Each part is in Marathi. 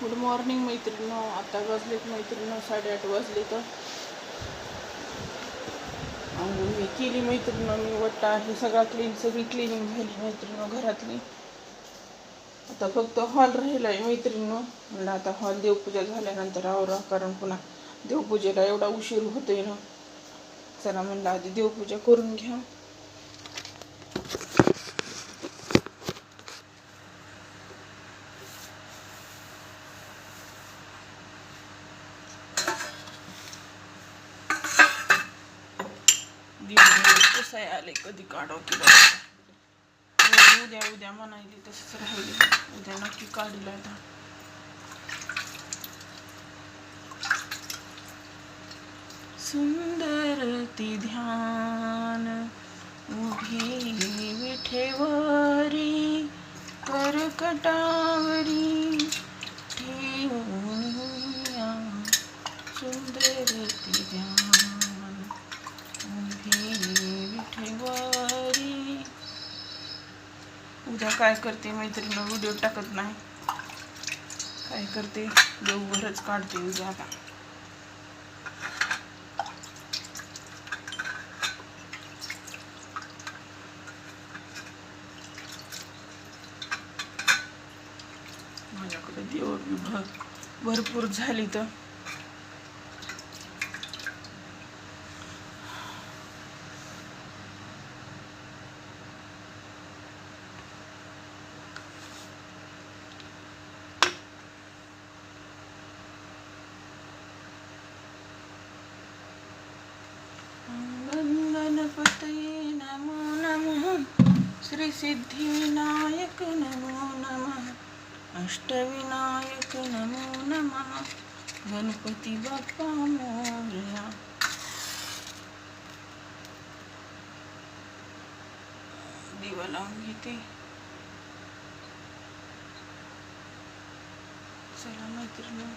Good morning मैत्रिणीनो. आता वाजलेत मैत्रिणीनो साडेआठ वाजले तर. अंघोळ हे केली मैत्रिणीनो मी वट्टा हे सगळा क्लीन सगळी क्लिनिंग झाली मैत्रिणीनो घरातली. आता फक्त हॉल राहिलाय मैत्रिणीनो. म्हणलं आता हॉल देवपूजा झाल्यानंतर आवरा कारण पुन्हा देवपूजेला एवढा उशीर होतोय ना. चला म्हणलं आधी देवपूजा करून घ्या. कसं आले कधी काढावं उद्या हो, उद्या म्हणायली तसंच राहिली. उद्या नक्की काढलं आता. सुंदर ती ध्यान उभी विठेवारी करकटावरी ठेवूया सुंदर ती ध्यान उभी विठेवरी उद्या काय करते मैत्रिणी व्हिडिओ टाकत नाही. काय करते? देवभरच काढते उद्या आता. माझ्याकडे देव विभाग भरपूर झाली तर. गणपतये नमो नमः श्री सिद्धिविनायक नमो नमः अष्टविनायक नमो नमः गणपती बाप्पा मोरया। दिवा लावून घेते चला मैत्रिणी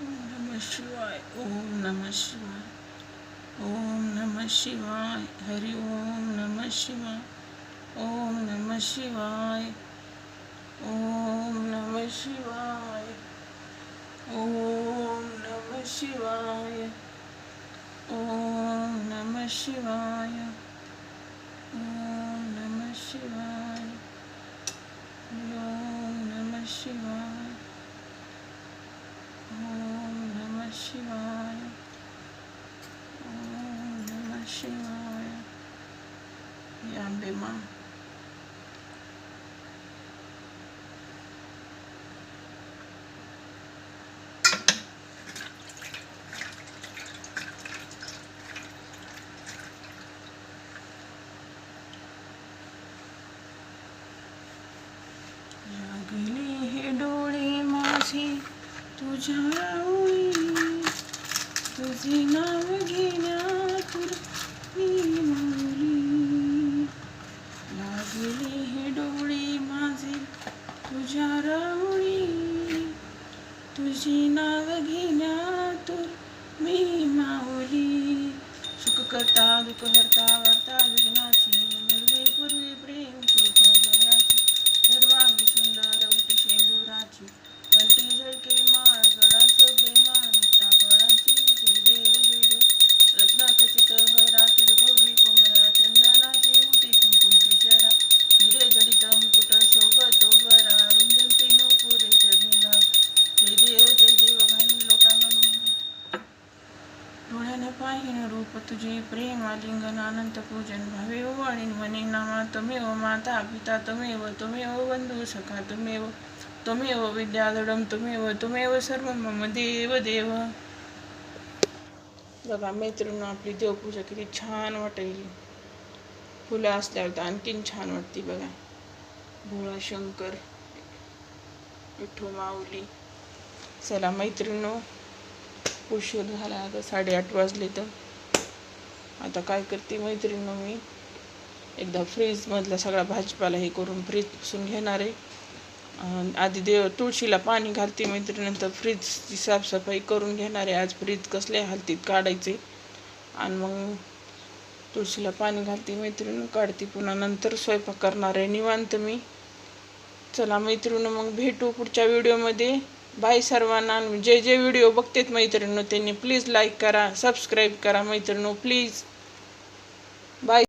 ओम नमः शिवाय ओम नमः शिवाय. ओम नमः शिवाय. हरि ओम नमः शिवाय. ओम नमः शिवाय. ओम नमः शिवाय. ओम नमः शिवाय. ओम नमः शिवाय. problema लागले हे डोळे माझे तुझ्या तुझे नाव घेण्या मा गेली हे डोळी माझे तुझ्या रावळी तुझी नाव घेण्या तू मी माऊली। सुखकर्ता दुःखहर्ता वार्ता विघ्नाचा तुझे प्रेम आलिंगन अनंत पूजन भावे आणि म्हणे नामा तमेव माता पिता तमेव तमेव बंधू सखा तमेव तमेव विद्याधडम तमेव तमेव सर्व मम देव देव. बघा मैत्रिणी आपली देवपूजा किती छान वाटेल. फुलं असल्यावर तर आणखीन छान वाटते बघा. भोळा शंकर विठू माऊली. चला मैत्रिणो उशीर झाला आता साडेआठ वाजले तर. आता काय करते मैत्रिणीनं मी? एकदा फ्रीजमधला सगळा भाजीपाला हे करून फ्रीज पुसून घेणार आहे. आधी देव तुळशीला पाणी घालते मैत्रिणीनंतर फ्रीजची साफसफाई करून घेणार आहे. आज फ्रीज कसल्या हालतीत काढायचे? आणि मग तुळशीला पाणी घालते मैत्रीण काढते पुन्हा नंतर स्वयंपाक करणार आहे. निवांत मी. चला मैत्रिणी मग भेटू पुढच्या व्हिडिओमध्ये. बाय सर्वांना. आणि जे जे व्हिडिओ बघतेत मैत्रिणी त्यांनी प्लीज लाईक करा सबस्क्राईब करा मैत्रिणी. Please bye